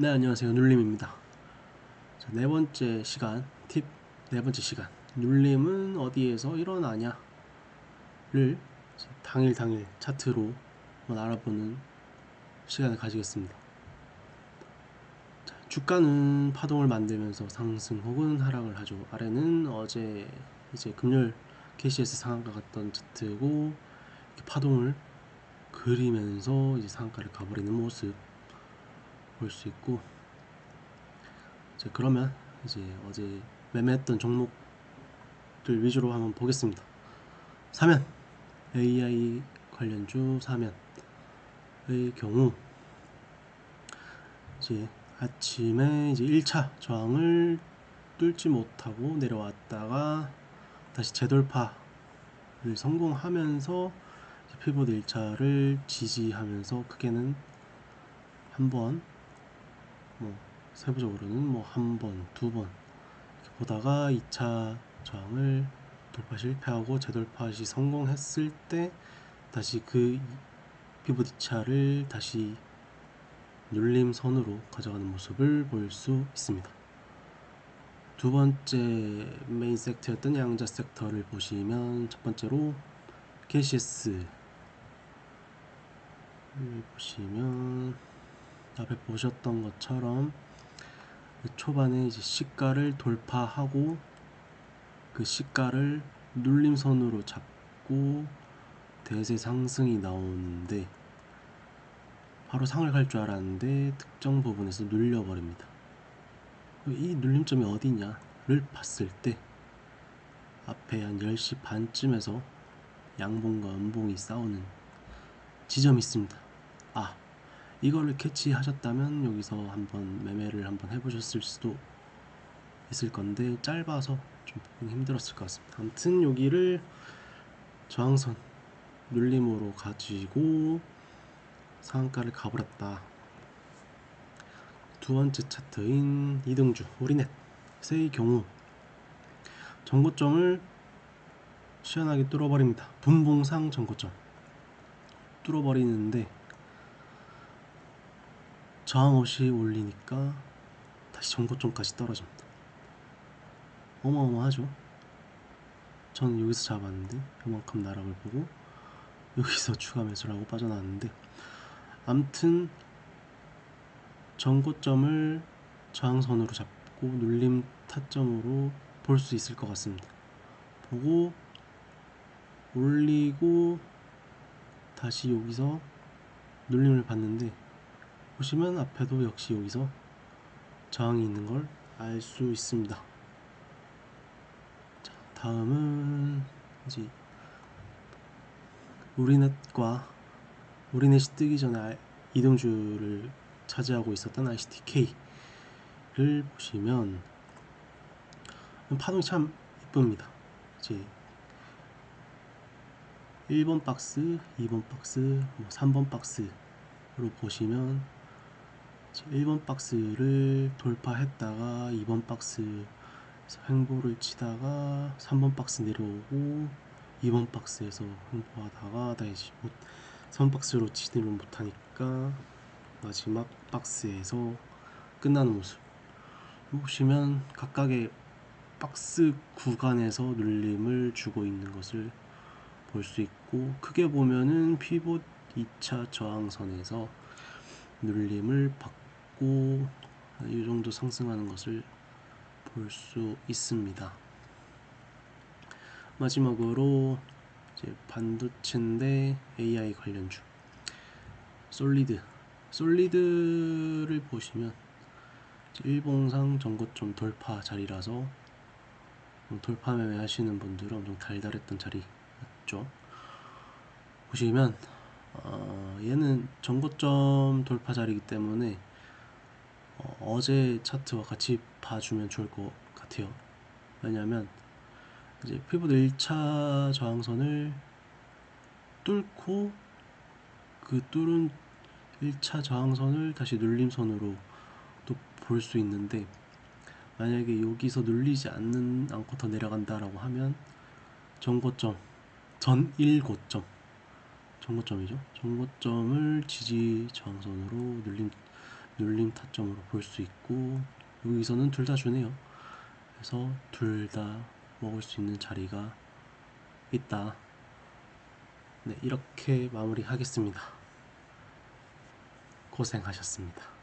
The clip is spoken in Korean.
네 안녕하세요. 눌림입니다. 자, 네 번째 시간 팁 네 번째 시간. 눌림은 어디에서 일어나냐를 당일 당일 차트로 알아보는 시간을 가지겠습니다. 자, 주가는 파동을 만들면서 상승 혹은 하락을 하죠. 아래는 어제 이제 금요일 KCS 상한가 갔던 차트고 파동을 그리면서 이제 상한가를 가버리는 모습 볼 수 있고 이제 그러면 이제 어제 매매했던 종목들 위주로 한번 보겠습니다. 사면 AI 관련주 사면의 경우 이제 아침에 이제 1차 저항을 뚫지 못하고 내려왔다가 다시 재돌파를 성공하면서 피보드 1차를 지지하면서 크게는 한번 뭐 세부적으로는 뭐 한 번, 두 번 보다가 2차 저항을 돌파 실패하고 재돌파 시 성공했을 때 다시 그 피보드 2차를 다시 눌림선으로 가져가는 모습을 볼 수 있습니다. 두 번째 메인 섹터였던 양자 섹터를 보시면 첫 번째로 KCS 보시면 앞에 보셨던 것처럼 그 초반에 이제 시가를 돌파하고 그 시가를 눌림선으로 잡고 대세 상승이 나오는데 바로 상을 갈 줄 알았는데 특정 부분에서 눌려버립니다. 이 눌림점이 어디냐를 봤을 때 앞에 한 10시 반쯤에서 양봉과 음봉이 싸우는 지점이 있습니다. 아, 이거를 캐치하셨다면 여기서 한번 매매를 한번 해보셨을 수도 있을 건데 짧아서 좀 힘들었을 것 같습니다. 아무튼 여기를 저항선 눌림으로 가지고 상한가를 가버렸다. 두 번째 차트인 이등주 우리넷의 경우 전고점을 시원하게 뚫어버립니다. 분봉상 전고점 뚫어버리는데 저항 없이 올리니까 다시 전고점까지 떨어집니다. 어마어마하죠. 저는 여기서 잡았는데 요만큼 나락을 보고 여기서 추가 매수를 하고 빠져나왔는데 암튼 전고점을 저항선으로 잡고 눌림 타점으로 볼 수 있을 것 같습니다. 보고 올리고 다시 여기서 눌림을 받는데 보시면 앞에도 역시 여기서 저항이 있는 걸 알 수 있습니다. 자, 다음은 이제 우리넷과 우리넷이 뜨기 전에 이동주를 차지하고 있었던 ICTK를 보시면 파동이 참 이쁩니다. 이제 1번 박스, 2번 박스, 뭐 3번 박스로 보시면 1번 박스를 돌파했다가 2번 박스에서 횡보를 치다가 3번 박스 내려오고 2번 박스에서 횡보하다가 다시 못 3번 박스로 지지를 못하니까 마지막 박스에서 끝나는 모습. 보시면 각각의 박스 구간에서 눌림을 주고 있는 것을 볼 수 있고 크게 보면은 피봇 2차 저항선에서 눌림을 받고 있고 이 정도 상승하는 것을 볼 수 있습니다. 마지막으로 이제 반도체인데 AI 관련주 솔리드 솔리드를 보시면 일봉상 전고점 돌파 자리라서 돌파 매매 하시는 분들은 엄청 달달했던 자리였죠. 보시면 어, 얘는 전고점 돌파 자리이기 때문에 어, 제 차트와 같이 봐주면 좋을 것 같아요. 왜냐하면 이제 피보드 1차 저항선을 뚫고 그 뚫은 1차 저항선을 다시 눌림선으로 또 볼 수 있는데 만약에 여기서 눌리지 않는 않고 더 내려간다라고 하면 전고점 전 1고점 전고점이죠. 전고점을 지지 저항선으로 눌림 눌림 타점으로 볼 수 있고 여기서는 둘 다 주네요. 그래서 둘 다 먹을 수 있는 자리가 있다. 네, 이렇게 마무리 하겠습니다. 고생하셨습니다.